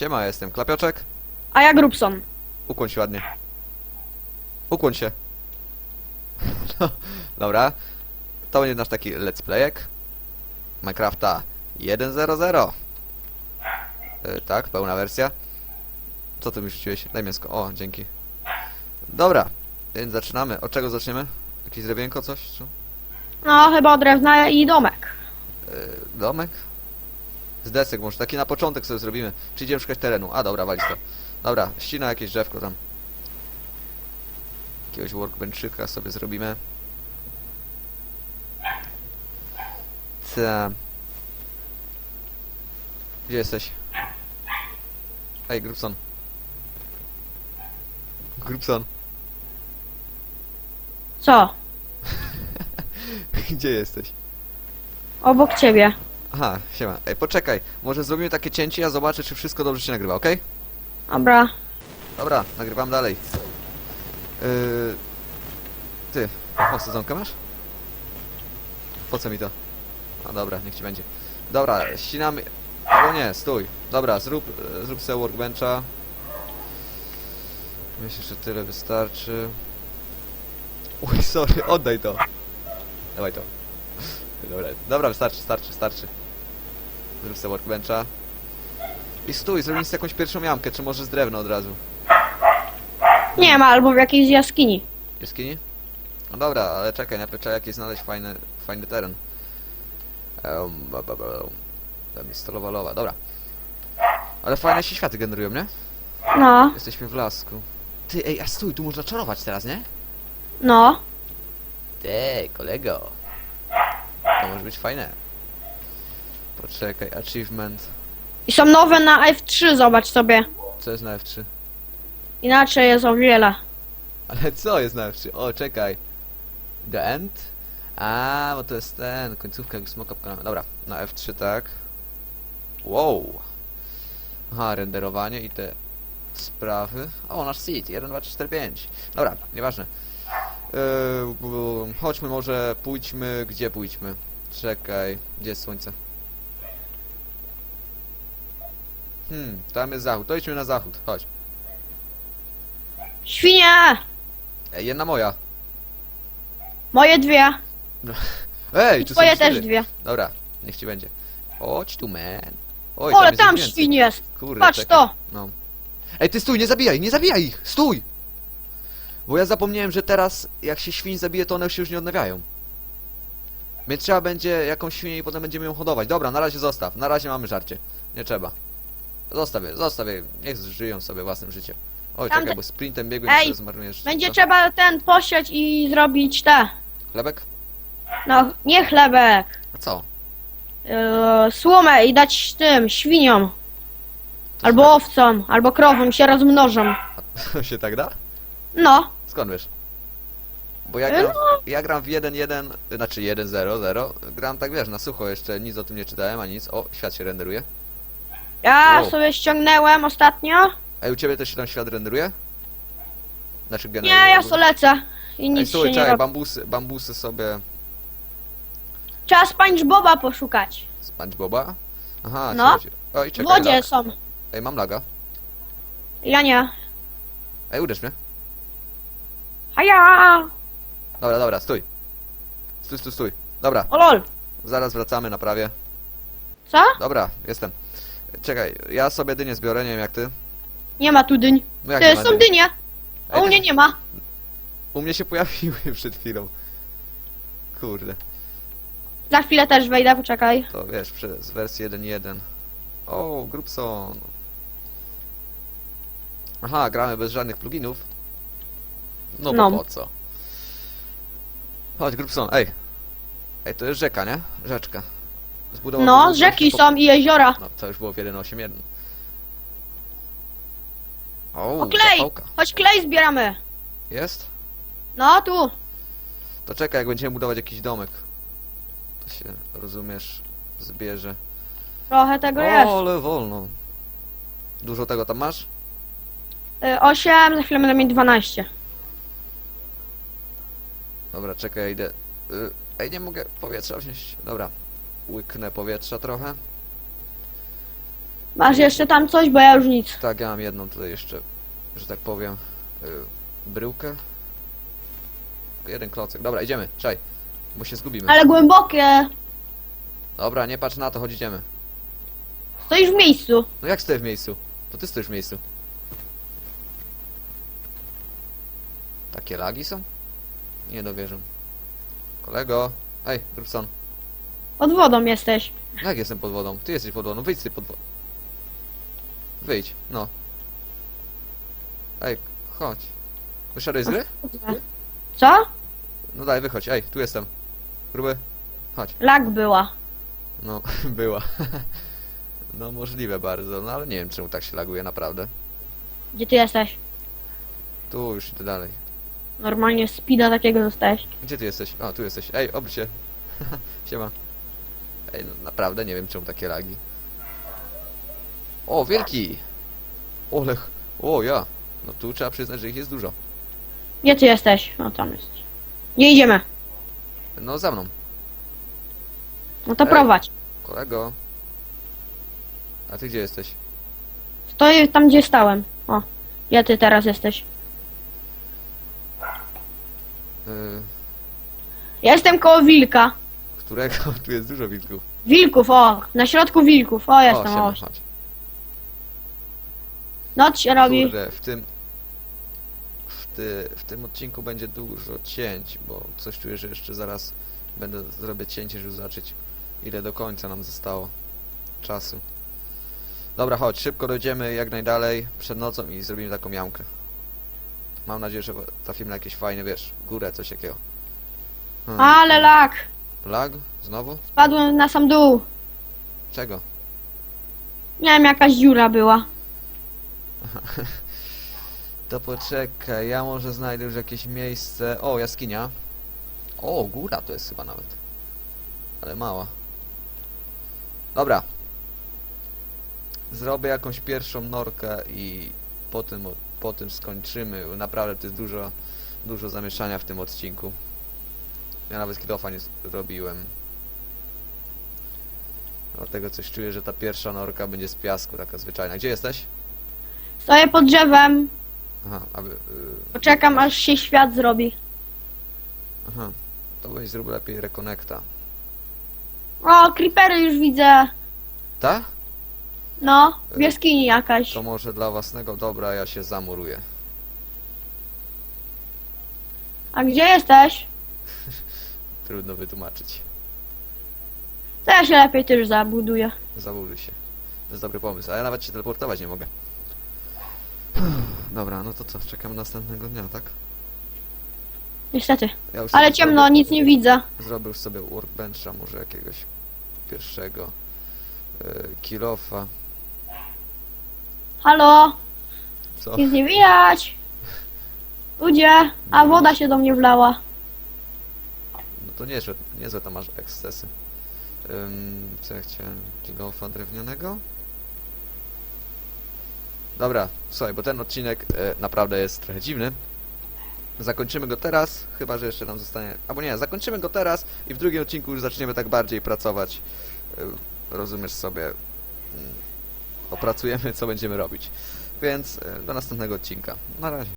Siema, jestem Klapioczek. A ja Grubson. Ukłoń się ładnie. Ukłoń się. No, dobra. To będzie nasz taki let's playek. Minecrafta 1.0.0. Yy, tak, pełna wersja. Co ty mi rzuciłeś? Daj mięsko. O, dzięki. Dobra, więc zaczynamy. Od czego zaczniemy? Jakieś drewienko, coś? Czy? No, chyba od drewna i domek. Yy, domek? Z desek, może taki na początek sobie zrobimy. Czy idziemy szukać terenu? A dobra, walić to. Dobra, ścina jakieś drzewko tam. Jakiegoś workbenczyka sobie zrobimy. Ta. Gdzie jesteś? Ej, Grubson. Grubson. Co? Gdzie jesteś? Obok ciebie. Aha, siema. Ej, poczekaj. Może zrobimy takie cięcie, ja zobaczę, czy wszystko dobrze się nagrywa, okej? Dobra. Dobra, nagrywam dalej. Yy... Ty, o, sezonkę masz? Po co mi to? A dobra, niech ci będzie. Dobra, ścinamy... O nie, stój. Dobra, zrób, e, zrób sobie workbencha. Myślę, że tyle wystarczy. Uj, sorry, oddaj to. Dawaj to. Dobra, dobra, wystarczy, starczy, starczy. Zrób sobie workbencha. I stój, zrobimy sobie jakąś pierwszą jamkę, czy może z drewna od razu. Nie ma, albo w jakiejś jaskini. Jaskini? No dobra, ale czekaj, najpierw trzeba jakiś znaleźć fajny, fajny teren. Um, ba, ba, ba, Tam jest stalowa lowa, dobra. Ale fajne się światy generują, nie? No, Jesteśmy w lasku. Ty, ej, a stój, tu można czarować teraz, nie? no. Ty, kolego. To może być fajne. Poczekaj, achievement. I są nowe na F3, zobacz sobie. Co jest na F3? Inaczej jest o wiele. Ale co jest na F3? O, czekaj. The End? A, bo to jest ten, końcówka jak smoka pokonamy. Dobra, na F3 tak. Wow. Aha, renderowanie i te sprawy. O, nasz seed, 1, 2, 3, 4, 5. Dobra, nieważne. Yy, chodźmy może, pójdźmy, gdzie pójdźmy? Czekaj, gdzie jest słońce? Hmm, tam jest zachód, to idźmy na zachód, chodź. Świnie! Ej, jedna moja. Moje dwie. Ej, I tu twoje są też cztery. dwie. Dobra, niech ci będzie. Chodź tu, man. Oj, Ole, jest tam ich więcej. świn jest. Kurde, Patrz czekaj. to. No. Ej, ty stój, nie zabijaj, nie zabijaj ich! Stój! Bo ja zapomniałem, że teraz jak się świń zabije, to one się już nie odnawiają. Więc trzeba będzie jakąś świnię i potem będziemy ją hodować. Dobra, na razie zostaw. Na razie mamy żarcie. Nie trzeba. Zostaw je, zostaw je. Niech żyją sobie własnym życiem. Oj, Tam czekaj, te- bo sprintem biegłem Ej, i zmarnujesz. Będzie trzeba ten posiać i zrobić te. Chlebek? No, nie chlebek. A co? Yy, słomę i dać tym, świniom. To Albo owcom, albo krowom się rozmnożą. To się tak da? No, Skąd wiesz? Bo ja E, gram, ja gram w 1.1, znaczy 1.0.0, gram tak wiesz, na sucho jeszcze, nic o tym nie czytałem, ani nic. O, świat się renderuje. Ja Wow. sobie ściągnęłem ostatnio. Ej, u ciebie też się tam świat renderuje? Znaczy Nie, generuje. ja ogólnie? solecę. I Ej, nic słuchaj, się nie czekaj, robi. bambusy, bambusy sobie... Trzeba SpongeBoba poszukać. SpongeBoba? Aha, No. Oj, W czekaj, wodzie lag. są. Ej, mam laga. Ja nie. Ej, uderz mnie. A ja. Dobra, dobra, stój. Stój, stój, stój. Dobra, O lol. zaraz wracamy, naprawię. Co? Dobra, jestem. Czekaj, ja sobie dynię zbiorę, nie wiem jak ty. Nie ma tu dyń. No jak nie ma są dyni? dynie. A Ej, u ty- mnie nie ma. U mnie się pojawiły przed chwilą. Kurde. Za chwilę też wejdę, poczekaj. To wiesz, przez wersję 1.1. O, Grubson. Aha, gramy bez żadnych pluginów. No, No. bo po co? Chodź, Grubson, ej. Ej, to jest rzeka, nie? Rzeczka. Zbudował No, rzeki są i jeziora. No, to już było w 1.8.1. O, O, klej! zapałka. Chodź klej zbieramy. Jest? No, tu. To czekaj, jak będziemy budować jakiś domek. To się, rozumiesz, zbierze. Trochę tego O, jest. ale wolno. Dużo tego tam masz? Y, 8, za chwilę będę mieć 12. Dobra, czekaj, idę. Y, Ej, nie mogę powietrza wziąć. Dobra. Łyknę powietrza trochę. Masz jeszcze tam coś, bo ja już nic. Tak, ja mam jedną tutaj jeszcze, że tak powiem, y, bryłkę. Jeden klocek. Dobra, idziemy, czaj, bo się zgubimy. Ale głębokie. Dobra, nie patrz na to, chodź idziemy. Stoisz w miejscu. No jak stoję w miejscu? To ty stoisz w miejscu. Takie lagi są? Nie dowierzę. Kolego! Ej, Rubson. Pod wodą jesteś. Jak jestem pod wodą? Ty jesteś pod wodą, wyjdź ty pod wodą. Wyjdź, no. Ej, chodź. Wyszedłeś z gry? Co? No daj, wychodź. Ej, tu jestem. Gruby. Lag była. No, była. No możliwe bardzo, no ale nie wiem czemu tak się laguje, naprawdę. Gdzie ty jesteś? Tu już idę dalej. Normalnie speeda takiego dostałeś. Gdzie ty jesteś? O, tu jesteś. Ej, obróć się. Siema. Ej, no naprawdę nie wiem czemu takie lagi. O, wielki! Olech. O, ja. No tu trzeba przyznać, że ich jest dużo. Gdzie ty jesteś? No tam jest. Nie idziemy. No za mną. No to Ej. prowadź. Kolego. A ty gdzie jesteś? Stoję tam, gdzie stałem. O. Gdzie ty teraz jesteś? Yy, Ja jestem koło wilka. Którego? Tu jest dużo wilków. Wilków, o. Na środku wilków. O, o, jestem, siema, o. chodź. Noc się robi. Kurde, w tym... W, ty, w tym odcinku będzie dużo cięć, bo coś czuję, że jeszcze zaraz będę zrobię cięcie, żeby zobaczyć ile do końca nam zostało czasu. Dobra, chodź, szybko dojdziemy jak najdalej przed nocą i zrobimy taką jamkę. Mam nadzieję, że trafimy na jakieś fajne, wiesz, górę, coś jakiego. Hmm. Ale lag. Lag? Znowu? Spadłem na sam dół. Czego? Nie wiem, jakaś dziura była. To poczekaj, ja może znajdę już jakieś miejsce. O, jaskinia. O, góra to jest chyba nawet. Ale mała. Dobra. Zrobię jakąś pierwszą norkę i po tym, po tym skończymy. Naprawdę to jest dużo, dużo zamieszania w tym odcinku. Ja nawet kilofa nie robiłem. Dlatego coś czuję, że ta pierwsza norka będzie z piasku, taka zwyczajna. Gdzie jesteś? Stoję pod drzewem. Aha, aby... Yy, Poczekam, aż się świat zrobi. Aha, to weź zrób lepiej rekonekta. O, creepery już widzę. Ta? No, w jaskini jakaś. To może dla własnego dobra ja się zamuruję. A gdzie jesteś? Trudno wytłumaczyć. To ja się lepiej też zabuduję. Zabuduj się. To jest dobry pomysł, a ja nawet się teleportować nie mogę. Dobra, no to co, czekam następnego dnia, tak? Niestety. Ja już Ale sobie ciemno, zrobię- nic nie widzę. Zrobię już sobie workbencha, może jakiegoś pierwszego yy, kilofa. Halo? Co? Nic nie widać. Ludzie, a woda się do mnie wlała. To niezłe, niezłe tam masz ekscesy. Ym, co ja chciałem? Kilofa drewnianego? Dobra, słuchaj, bo ten odcinek e, naprawdę jest trochę dziwny. Zakończymy go teraz, chyba że jeszcze nam zostanie... Albo nie, zakończymy go teraz i w drugim odcinku już zaczniemy tak bardziej pracować. E, rozumiesz sobie. mm, Opracujemy, co będziemy robić. Więc e, do następnego odcinka. Na razie.